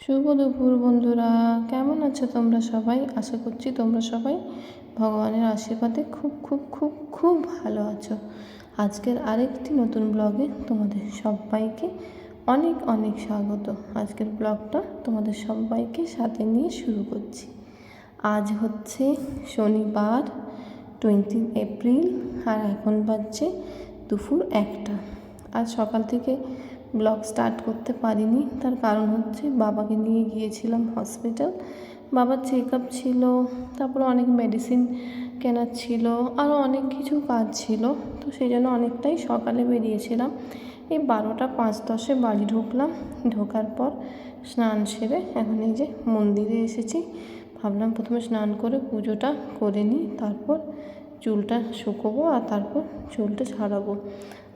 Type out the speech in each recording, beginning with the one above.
শুভ দুপুর বন্ধুরা। কেমন আছো তোমরা সবাই? আশা করছি তোমরা সবাই ভগবানের আশীর্বাদে খুব খুব খুব খুব ভালো আছো। আজকের আরেকটি নতুন ব্লগে তোমাদের সবাইকে অনেক অনেক স্বাগত। আজকের ব্লগটা তোমাদের সবাইকে সাথে নিয়ে শুরু করছি। আজ হচ্ছে শনিবার, টোয়েন্টি এপ্রিল, আর এখন বাজছে দুপুর একটা। আজ সকাল থেকে ব্লগ স্টার্ট করতে পারিনি। তার কারণ হচ্ছে বাবাকে নিয়ে গিয়েছিলাম হসপিটাল। বাবার চেক আপ ছিল, তারপরে অনেক মেডিসিন কেনার ছিল আরও অনেক কিছু কাজ ছিল। তো সেই জন্য অনেকটাই সকালে বেরিয়েছিলাম। এই বারোটা পাঁচ দশে বাড়ি ঢুকলাম। ঢোকার পর স্নান সেরে এখন এই যে মন্দিরে এসেছি। ভাবলাম প্রথমে স্নান করে পুজোটা করে নিই, তারপর চুলটা শুকোবো আর তারপর চুলটা ছাড়াবো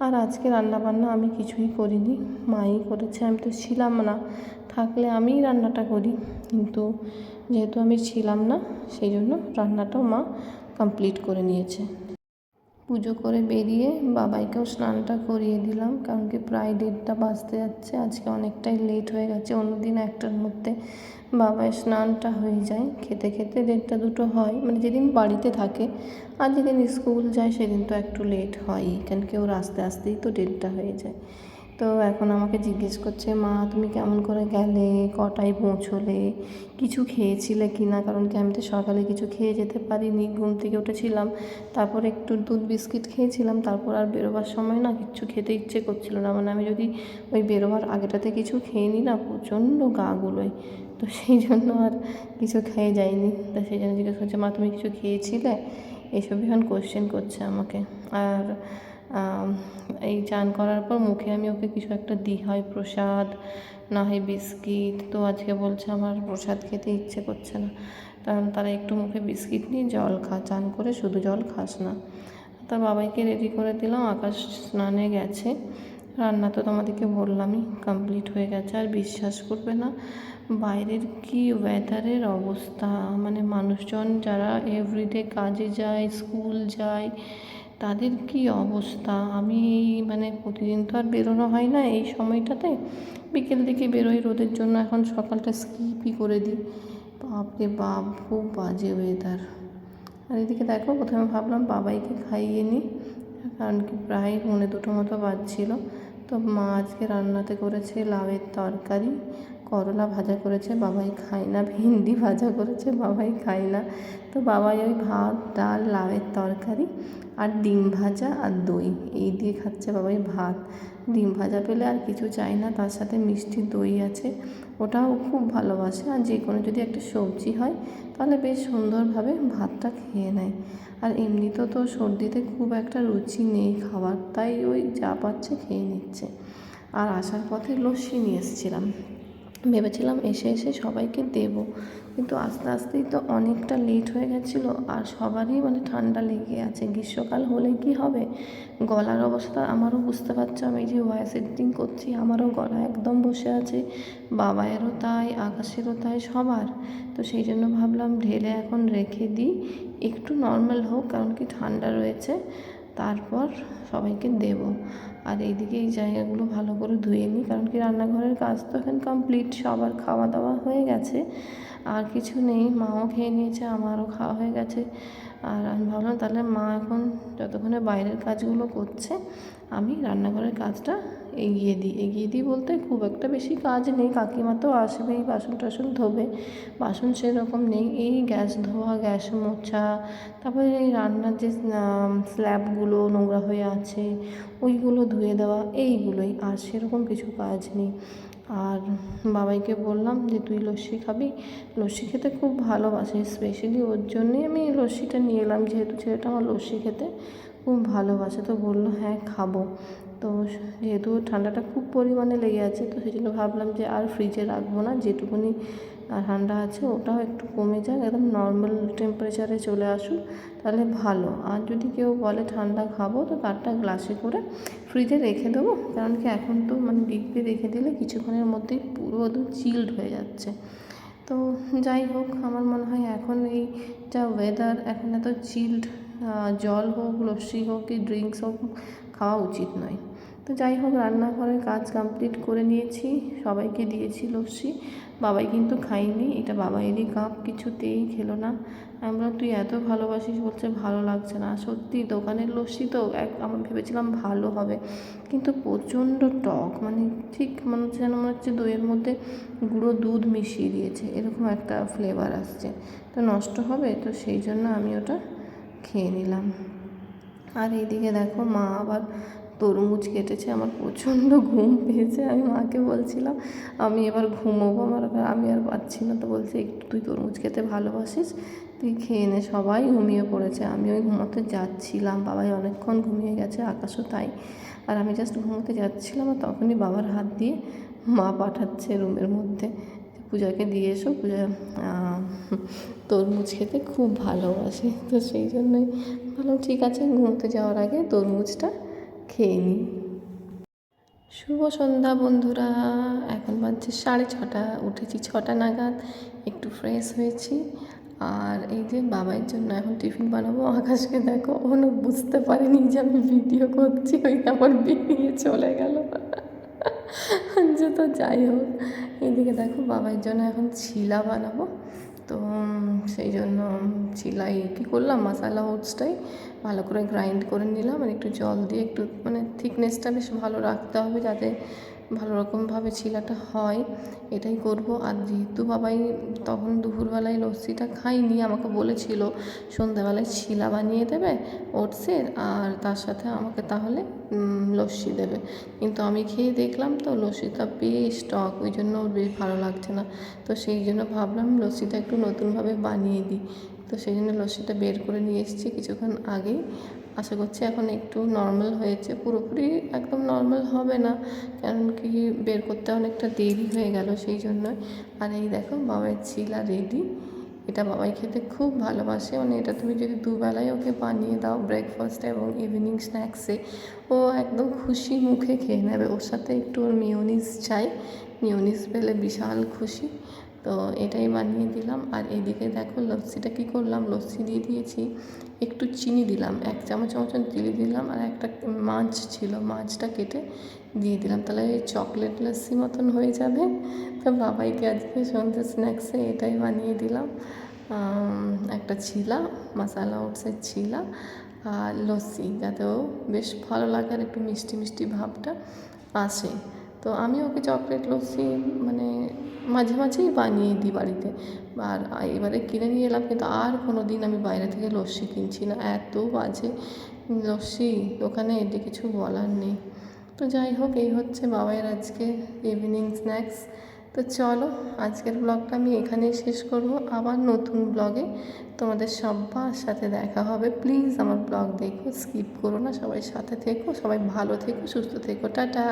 আর আজকে রান্নাবান্না আমি কিছুই করিনি, মাই করেছে, আমি তো ছিলাম না। থাকলে আমিই রান্নাটা করি, কিন্তু যেহেতু আমি ছিলাম না, সেই জন্য রান্নাটাও মা কমপ্লিট করে নিয়েছে। পুজো করে বেরিয়ে বাবাইকেও স্নানটা করিয়ে দিলাম, কারণ কি প্রায় দেড়টা বাজতে যাচ্ছে, আজকে অনেকটাই লেট হয়ে গেছে, অন্যদিন একটার মধ্যে বাবাই স্নানটা হয়ে যায়, খেতে খেতে দেড়টা দুটো হয়। মানে যেদিন বাড়িতে থাকে আর যেদিন স্কুল যায় সেদিন তো একটু লেট হয়ই, কারণ কি ওর আস্তে আস্তেই তো দেড়টা হয়ে যায়। তো এখন আমাকে জিজ্ঞেস করছে, মা, তুমি কেমন করে গেলে? কটায় পৌঁছলে? কিছু খেয়েছিলে কি না? কারণ কি আমি তো সকালে কিছু খেয়ে যেতে পারিনি। ঘুম থেকে উঠেছিলাম, তারপর একটু দুধ বিস্কিট খেয়েছিলাম, তারপর আর বেরোবার সময় না কিছু খেতে ইচ্ছে করছিল না। মানে আমি যদি ওই বেরোবার আগেটাতে কিছু খেয়ে নিই না, প্রচণ্ড গা গুলোয়। তো সেই জন্য আর কিছু খেয়ে যায়নি তো সেই জন্য জিজ্ঞেস করছে, মা, তুমি কিছু খেয়েছিলে? এইসব এখন কোশ্চেন করছে আমাকে। আর এই চান করার পর মুখে আমি ওকে কিছু একটা দিই। হয় প্রসাদ, না হয় বিস্কিট। তো আজকে বলছে আমার প্রসাদ খেতে ইচ্ছে করছে না। কারণ তারা একটু মুখে বিস্কিট নিয়ে জল খা, চান করে শুধু জল খাস না। তার বাবাইকে রেডি করে দিলাম, আকাশ স্নানে গেছে। রান্না তো তোমাদেরকে বললামই কমপ্লিট হয়ে গেছে। আর বিশ্বাস করবে না, বাইরের কি ওয়েদারের অবস্থা? মানে মানুষজন যারা এভরিডে কাজে যায় স্কুল যায় তাদের কি অবস্থা? আমি মানে প্রতিদিন তো আর বেরোনো হয় না এই সময়টাতে। বিকেল দিকে বেরোই রোদের জন্য, এখন সকালটা স্কিপই করে দিই। বাপরে বাপ, খুব বাজে ওয়েদার আর এদিকে দেখো, প্রথমে ভাবলাম বাবাইকে খাইয়ে নিই, কারণ কি প্রায় পৌনে দুটো মতো বাজছিল। তো মা আজকে রান্নাতে করেছে লাউয়ের তরকারি করলা ভাজা করেছে, বাবাই খায় না, ভেন্ডি ভাজা করেছে, বাবাই খায় না। তো বাবাই ওই ভাত, ডাল, লাউয়ের তরকারি আর ডিম ভাজা আর দই, এই দিয়ে খাচ্ছে বাবাই ভাত। ডিম ভাজা পেলে আর কিছু চাই না, তার সাথে মিষ্টি দই আছে, ওটাও খুব ভালোবাসে। আর যে কোনো যদি একটা সবজি হয়, তাহলে বেশ সুন্দরভাবে ভাতটা খেয়ে নেয়। আর এমনিতেও তো সর্দিতে খুব একটা রুচি নেই খাবার, তাই ওই যা পাচ্ছে খেয়ে নিচ্ছে। আর আসার পথে লস্যি নিয়ে এসেছিলাম। ভেবেছিলাম এসে এসে সবাইকে দেবো। কিন্তু আস্তে আস্তেই তো অনেকটা লেট হয়ে গেছিল আর সবারই মানে ঠান্ডা লেগে আছে। গ্রীষ্মকাল হলে কি হবে? গলার অবস্থা আমারও বুঝতে পারছ আমি যে ভয়েস এডিটিং করছি, আমারও গলা একদম বসে আছে। বাবায়েরও তাই, আকাশেরও তাই, সবার। তো সেই জন্য ভাবলাম ঢেলে এখন রেখে দিই। একটু নর্মাল হোক, কারণ কি ঠান্ডা রয়েছে। তারপর সবাইকে দেব। আর এইদিকে এই জায়গাগুলো ভালো করে ধুয়ে নিই, কারণ কি রান্নাঘরের কাজ তো এখন কমপ্লিট সবার খাওয়া দাওয়া হয়ে গেছে। আর কিছু নেই, মাও খেয়ে নিয়েছে, আমারও খাওয়া হয়ে গেছে। আর আমি ভাবলাম তাহলে মা এখন যতক্ষণে বাইরের কাজগুলো করছে, আমি রান্নাঘরের কাজটা এগিয়ে দিই। এগিয়ে দিই বলতে খুব একটা বেশি কাজ নেই, কাকিমা তো আসবেই বাসন টাসন ধোবে, বাসন সেরকম নেই। এই গ্যাস ধোয়া, গ্যাস মোছা, তারপরে এই রান্নার যে স্ল্যাবগুলো নোংরা হয়ে আছে, ওইগুলো ধুয়ে দেওয়া, এইগুলোই। আর সেরকম কিছু কাজ নেই। আর বাবাইকে বললাম যে, তুই লস্যি খাবি? লস্যি খেতে খুব ভালোবাসে স্পেশালি ওর জন্যেই আমি লস্যিটা নিয়ে এলাম। যেহেতু ছেলেটা আমার লস্যি খেতে খুব ভালোবাসে, তো বলল হ্যাঁ খাব। তো যেহেতু ঠান্ডাটা খুব পরিমাণে লেগে আছে, তো সেই জন্য ভাবলাম যে, আর ফ্রিজে রাখব না। যেটুকুনি ঠান্ডা আছে, ওটাও একটু কমে যাক, একদম নর্মাল টেম্পারেচারে চলে আসুক, তাহলে ভালো। আর যদি কেউ বলে ঠান্ডা খাব, তো তারটা গ্লাসে করে ফ্রিজে রেখে দেবো, কারণ কি এখন তো মানে ডিপে রেখে দিলে কিছুক্ষণের মধ্যেই পুরো একদম চিল্ড হয়ে যাচ্ছে। তো যাই হোক, আমার মনে হয় এখন এই যা ওয়েদার এখন এত চিল্ড জল হোক, লস্যি হোক কি ড্রিঙ্কস হোক, খাওয়া উচিত নয়। তো যাই হোক, রান্নাঘরের কাজ কমপ্লিট করে নিয়েছি। সবাইকে দিয়েছি লস্যি। বাবাই কিন্তু খাইনি এটা বাবাইয়েরই কাপ, কিছুতেই খেলো না। আমরা তুই এত ভালোবাসিস বলছে ভালো লাগছে না। সত্যি, দোকানের লস্যি তো এক, আমার ভেবেছিলাম ভালো হবে। কিন্তু প্রচণ্ড টক মানে ঠিক মনে হচ্ছে যেন, মনে হচ্ছে দইয়ের মধ্যে গুঁড়ো দুধ মিশিয়ে দিয়েছে। এরকম একটা ফ্লেভার আসছে। তো নষ্ট হবে, তো সেই জন্য আমি ওটা খেয়ে নিলাম। আর এইদিকে দেখো, মা আবার তরমুজ কেটেছে, আমার প্রচণ্ড ঘুম পেয়েছে। আমি মাকে বলছিলাম, আমি এবার ঘুমোবো, আমার আমি আর পাচ্ছি না। তো বলছে, একটু তুই তরমুজ খেতে ভালোবাসিস, তুই খেয়ে নে সবাই। ঘুমিয়ে পড়েছে। আমি ওই ঘুমোতে যাচ্ছিলাম, বাবাই অনেকক্ষণ ঘুমিয়ে গেছে, আকাশও তাই। আর আমি জাস্ট ঘুমোতে যাচ্ছিলাম আর তখনই বাবার হাত দিয়ে মা পাঠাচ্ছে রুমের মধ্যে। পূজাকে দিয়ে এসো, পূজা তরমুজ খেতে খুব ভালোবাসে। তো সেই জন্যই ভাবলাম ঠিক আছে, ঘুমোতে যাওয়ার আগে তরমুজটা খেয়ে নিই। শুভ সন্ধ্যা বন্ধুরা, এখন বাজছে সাড়ে ছটা, উঠেছি ছটা নাগাদ, একটু ফ্রেশ হয়েছি। আর এই যে বাবার জন্য এখন টিফিন বানাবো আকাশকে, দেখো ওনো বুঝতে পারিনি যে আমি ভিডিও করছি, ওই আমার বেরিয়ে চলে গেল। যে তো যাই হোক, এদিকে দেখো বাবার জন্য এখন ছিলা বানাবো। তো সেই জন্য সিলাই কী করলাম, মশালা, ওটসটাই ভালো করে গ্রাইন্ড করে নিলাম। আর একটু জল দিয়ে একটু মানে থিকনেসটা বেশ ভালো রাখতে হবে যাতে ভালো রকমভাবে ছিলাটা হয়, এটাই করব। আর যেহেতু বাবাই তখন দুপুরবেলায় লস্যিটা খাইনি আমাকে বলেছিল, সন্ধ্যাবেলায় ছিলা বানিয়ে দেবে ওটসের আর তার সাথে আমাকে তাহলে লস্যি দেবে। কিন্তু আমি খেয়ে দেখলাম তো লস্যিটা বেশ টক, ওই জন্য ওর বেশ ভালো লাগছে না। তো সেই জন্য ভাবলাম লস্যিটা একটু নতুনভাবে বানিয়ে দিই। তো সেই জন্য লস্যিটা বের করে নিয়ে এসেছি কিছুক্ষণ আগেই। আশা করছি এখন একটু নর্মাল হয়েছে। পুরোপুরি একদম নর্মাল হবে না, কারণ কি বের করতে অনেকটা দেরি হয়ে গেল সেই জন্যই। আর এই দেখো বাবার চিলা রেডি এটা বাবাই খেতে খুব ভালোবাসে। মানে এটা তুমি যদি দুবেলায় ওকে বানিয়ে দাও ব্রেকফাস্টে এবং ইভিনিং স্ন্যাক্সে ও একদম খুশি মুখে খেয়ে নেবে। ওর সাথে একটু ওর মিওনিস চাই। মিওনিস পেলে বিশাল খুশি। তো এটাই বানিয়ে দিলাম। আর এদিকে দেখো লস্যিটা কী করলাম? লস্যি দিয়ে দিয়েছি। একটু চিনি দিলাম, এক চামচ মতন চিনি দিলাম আর একটা মাছ ছিল, মাছটা কেটে দিয়ে দিলাম। তাহলে চকলেট লস্যি মতন হয়ে যাবে। তো বাবাইকে আজকে সন্ধ্যে স্ন্যাক্সে এটাই বানিয়ে দিলাম। একটা ছিলা মশালা ওটসের ছিলা আর লস্যি। যাতে ও বেশ ভালো লাগে আর একটু মিষ্টি মিষ্টি ভাবটা আসে। তো আমি ওকে চকলেট লস্যি মানে মাঝে মাঝেই বানিয়ে দিই বাড়িতে। আর এবারে কিনে নিয়ে এলাম, কিন্তু আর কোনো দিন আমি বাইরে থেকে লস্যি কিনছি না। এত বাজে লস্যি দোকানে এটি কিছু বলার নেই। তো যাই হোক, এই হচ্ছে বাবাইয়ের আজকে ইভিনিং স্ন্যাক্স তো চলো, আজকের ব্লগটা আমি এখানেই শেষ করব। আবার নতুন ব্লগে তোমাদের সবার সাথে দেখা হবে। প্লিজ আমার ব্লগ দেখো স্কিপ করো না। সবাই সাথে থেকো, সবাই ভালো থেকো, সুস্থ থেকো। টাটা!